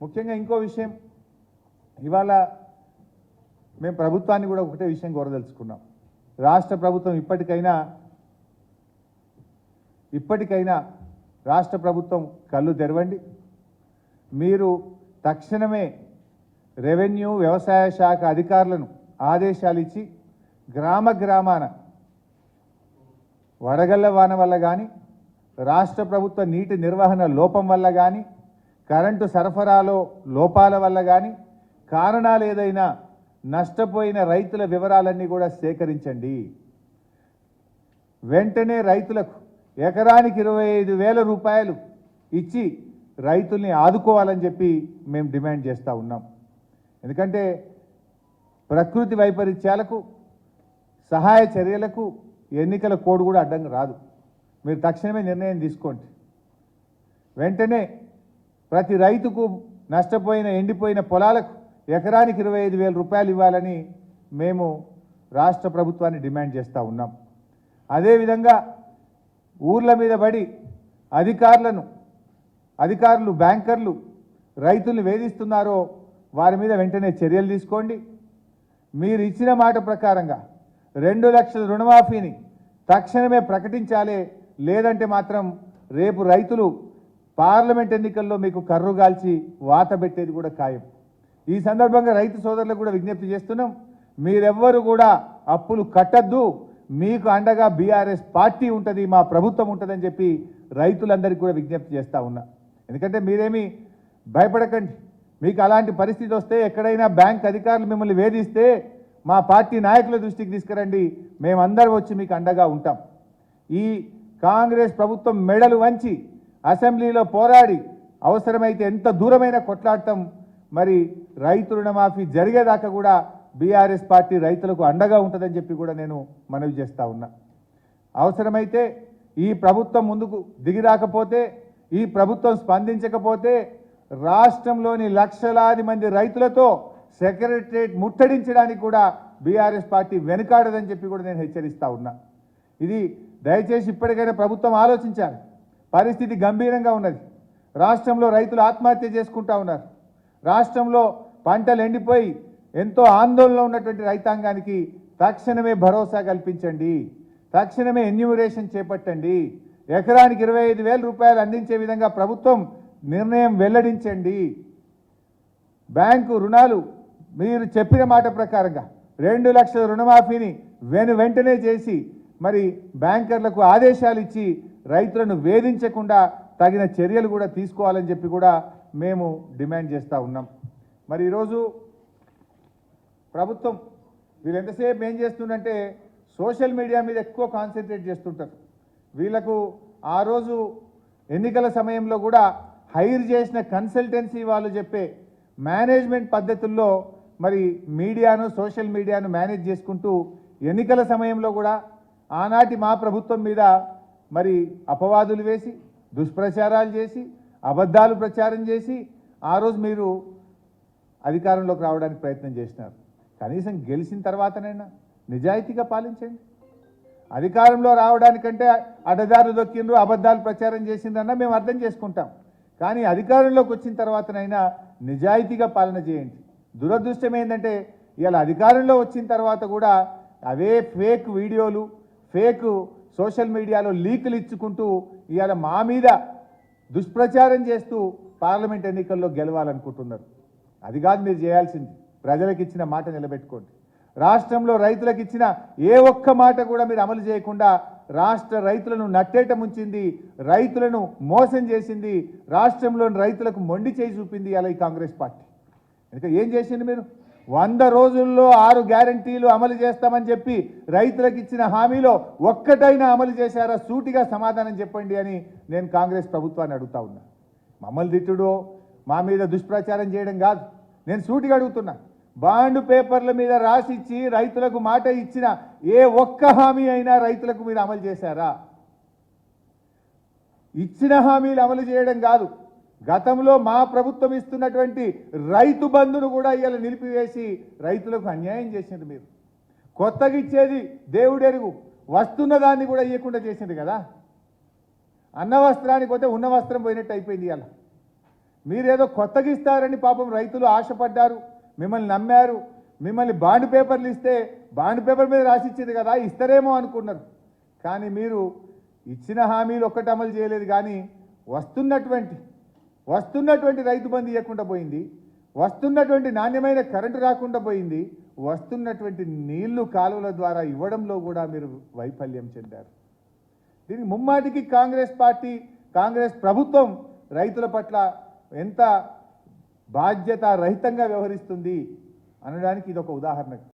ముఖ్యంగా ఇంకో విషయం. ఇవాళ మేము ప్రభుత్వాన్ని కూడా ఒకటే విషయం కోరదలుచుకున్నాం. రాష్ట్ర ప్రభుత్వం ఇప్పటికైనా ఇప్పటికైనా రాష్ట్ర ప్రభుత్వం కళ్ళు తెరవండి. మీరు తక్షణమే రెవెన్యూ వ్యవసాయ శాఖ అధికారులను ఆదేశాలు ఇచ్చి గ్రామ గ్రామాన వడగళ్ళ వాన వల్ల కానీ రాష్ట్ర ప్రభుత్వ నీటి నిర్వహణ లోపం వల్ల కానీ కరెంటు సరఫరాలో లోపాల వల్ల కానీ కారణాలు ఏదైనా నష్టపోయిన రైతుల వివరాలన్నీ కూడా సేకరించండి. వెంటనే రైతులకు ఎకరానికి ఇరవై ఐదు వేల రూపాయలు ఇచ్చి రైతుల్ని ఆదుకోవాలని చెప్పి మేము డిమాండ్ చేస్తూ ఉన్నాం. ఎందుకంటే ప్రకృతి వైపరీత్యాలకు సహాయ చర్యలకు ఎన్నికల కోడ్ కూడా అడ్డంగా రాదు. మీరు తక్షణమే నిర్ణయం తీసుకోండి. వెంటనే ప్రతి రైతుకు నష్టపోయిన ఎండిపోయిన పొలాలకు ఎకరానికి ఇరవై ఐదు వేల రూపాయలు ఇవ్వాలని మేము రాష్ట్ర ప్రభుత్వాన్ని డిమాండ్ చేస్తూ ఉన్నాం. అదేవిధంగా ఊర్ల మీద పడి అధికారులను అధికారులు బ్యాంకర్లు రైతుల్ని వేధిస్తున్నారో వారి మీద వెంటనే చర్యలు తీసుకోండి. మీరు ఇచ్చిన మాట ప్రకారంగా రెండు లక్షల రుణమాఫీని తక్షణమే ప్రకటించాలి లేదంటే మాత్రం రేపు రైతులు పార్లమెంట్ ఎన్నికల్లో మీకు కర్రు గాల్చి వాత పెట్టేది కూడా ఖాయం. ఈ సందర్భంగా రైతు సోదరులకు కూడా విజ్ఞప్తి చేస్తున్నాం మీరెవ్వరు కూడా అప్పులు కట్టద్దు మీకు అండగా బీఆర్ఎస్ పార్టీ ఉంటుంది మా ప్రభుత్వం ఉంటుందని చెప్పి రైతులందరికీ కూడా విజ్ఞప్తి చేస్తూ ఉన్నా. ఎందుకంటే మీరేమీ భయపడకండి మీకు అలాంటి పరిస్థితి వస్తే ఎక్కడైనా బ్యాంక్ అధికారులు మిమ్మల్ని వేధిస్తే మా పార్టీ నాయకుల దృష్టికి తీసుకురండి మేమందరం వచ్చి మీకు అండగా ఉంటాం. ఈ కాంగ్రెస్ ప్రభుత్వం మెడలు వంచి అసెంబ్లీలో పోరాడి అవసరమైతే ఎంత దూరమైన కొట్లాడటం మరి రైతు రుణమాఫీ జరిగేదాకా కూడా బీఆర్ఎస్ పార్టీ రైతులకు అండగా ఉంటుందని చెప్పి కూడా నేను మనవి చేస్తూ ఉన్నా. అవసరమైతే ఈ ప్రభుత్వం ముందుకు దిగిరాకపోతే ఈ ప్రభుత్వం స్పందించకపోతే రాష్ట్రంలోని లక్షలాది మంది రైతులతో సెక్రటరేట్ ముట్టడించడానికి కూడా బీఆర్ఎస్ పార్టీ వెనుకాడదని చెప్పి కూడా నేను హెచ్చరిస్తూ ఉన్నా. ఇది దయచేసి ఇప్పటికైనా ప్రభుత్వం ఆలోచించాలి. పరిస్థితి గంభీరంగా ఉన్నది. రాష్ట్రంలో రైతులు ఆత్మహత్య చేసుకుంటా ఉన్నారు. రాష్ట్రంలో పంటలు ఎండిపోయి ఎంతో ఆందోళనలో ఉన్నటువంటి రైతాంగానికి తక్షణమే భరోసా కల్పించండి. తక్షణమే ఎన్యూమరేషన్ చేపట్టండి. ఎకరానికి ఇరవై ఐదు వేల రూపాయలు అందించే విధంగా ప్రభుత్వం నిర్ణయం వెల్లడించండి. బ్యాంకు రుణాలు మీరు చెప్పిన మాట ప్రకారంగా రెండు లక్షల రుణమాఫీని వెను వెంటనే చేసి మరి బ్యాంకర్లకు ఆదేశాలు ఇచ్చి రైతులను వేధించకుండా తగిన చర్యలు కూడా తీసుకోవాలని చెప్పి కూడా మేము డిమాండ్ చేస్తూ ఉన్నాం. మరి ఈరోజు ప్రభుత్వం వీళ్ళు ఎంతసేపు ఏం చేస్తుందంటే సోషల్ మీడియా మీద ఎక్కువ కాన్సన్ట్రేట్ చేస్తుంటారు. వీళ్ళకు ఆ రోజు ఎన్నికల సమయంలో కూడా హైర్ చేసిన కన్సల్టెన్సీ వాళ్ళు చెప్పే మేనేజ్మెంట్ పద్ధతుల్లో మరి మీడియాను సోషల్ మీడియాను మేనేజ్ చేసుకుంటూ ఎన్నికల సమయంలో కూడా ఆనాటి మా ప్రభుత్వం మీద మరి అపవాదులు వేసి దుష్ప్రచారాలు చేసి అబద్ధాలు ప్రచారం చేసి ఆ రోజు మీరు అధికారంలోకి రావడానికి ప్రయత్నం చేసినారు. కనీసం గెలిచిన తర్వాతనైనా నిజాయితీగా పాలించండి. అధికారంలో రావడానికంటే అడ్డదారులు దొక్కిండ్రు అబద్ధాలు ప్రచారం చేసిందన్నా మేము అర్థం చేసుకుంటాం. కానీ అధికారంలోకి వచ్చిన తర్వాతనైనా నిజాయితీగా పాలన చేయండి. దురదృష్టం ఏంటంటే ఇవాళ అధికారంలో వచ్చిన తర్వాత కూడా అవే ఫేక్ వీడియోలు ఫేక్ సోషల్ మీడియాలో లీకులు ఇచ్చుకుంటూ ఇవాళ మా మీద దుష్ప్రచారం చేస్తూ పార్లమెంట్ ఎన్నికల్లో గెలవాలనుకుంటున్నారు. అది కాదు మీరు చేయాల్సింది. ప్రజలకు ఇచ్చిన మాట నిలబెట్టుకోండి. రాష్ట్రంలో రైతులకు ఇచ్చిన ఏ ఒక్క మాట కూడా మీరు అమలు చేయకుండా రాష్ట్ర రైతులను నట్టేట ముంచింది రైతులను మోసం చేసింది రాష్ట్రంలోని రైతులకు మొండి చేయి చూపింది అలా ఈ కాంగ్రెస్ పార్టీ. ఇంకా ఏం చేసింది మీరు? వంద రోజుల్లో ఆరు గ్యారంటీలు అమలు చేస్తామని చెప్పి రైతులకు ఇచ్చిన హామీలో ఒక్కటైనా అమలు చేశారా? సూటిగా సమాధానం చెప్పండి అని నేను కాంగ్రెస్ ప్రభుత్వాన్ని అడుగుతా ఉన్నా. మమ్మల్ని తిట్టుడో మా మీద దుష్ప్రచారం చేయడం కాదు. నేను సూటిగా అడుగుతున్నా. బాండ్ పేపర్ల మీద రాసిచ్చి రైతులకు మాట ఇచ్చిన ఏ ఒక్క హామీ అయినా రైతులకు మీరు అమలు చేశారా? ఇచ్చిన హామీలు అమలు చేయడం కాదు. గతంలో మా ప్రభుత్వం ఇస్తున్నటువంటి రైతు బంధును కూడా ఇవాళ నిలిపివేసి రైతులకు అన్యాయం చేసింది మీరు. కొత్తగా ఇచ్చేది దేవుడెరుగు వస్తున్న దాన్ని కూడా ఇవ్వకుండా చేసింది కదా. అన్న వస్త్రానికి పోతే ఉన్న వస్త్రం పోయినట్టు అయిపోయింది ఇవాళ మీరేదో కొత్తగా ఇస్తారని పాపం రైతులు ఆశపడ్డారు మిమ్మల్ని నమ్మారు మిమ్మల్ని బాండ్ పేపర్లు ఇస్తే బాండ్ పేపర్ మీద రాసిచ్చింది కదా ఇస్తారేమో అనుకున్నారు. కానీ మీరు ఇచ్చిన హామీలు ఒక్కటి అమలు చేయలేదు కానీ వస్తున్నటువంటి వస్తున్నటువంటి రైతు బంధు ఇవ్వకుండా పోయింది వస్తున్నటువంటి నాణ్యమైన కరెంటు రాకుండా పోయింది వస్తున్నటువంటి నీళ్ళు కాలువల ద్వారా ఇవ్వడంలో కూడా మీరు వైఫల్యం చెందారు. దీనికి ముమ్మాటికి కాంగ్రెస్ పార్టీ కాంగ్రెస్ ప్రభుత్వం రైతుల పట్ల ఎంత బాధ్యత రహితంగా వ్యవహరిస్తుంది అనడానికి ఇది ఒక ఉదాహరణ.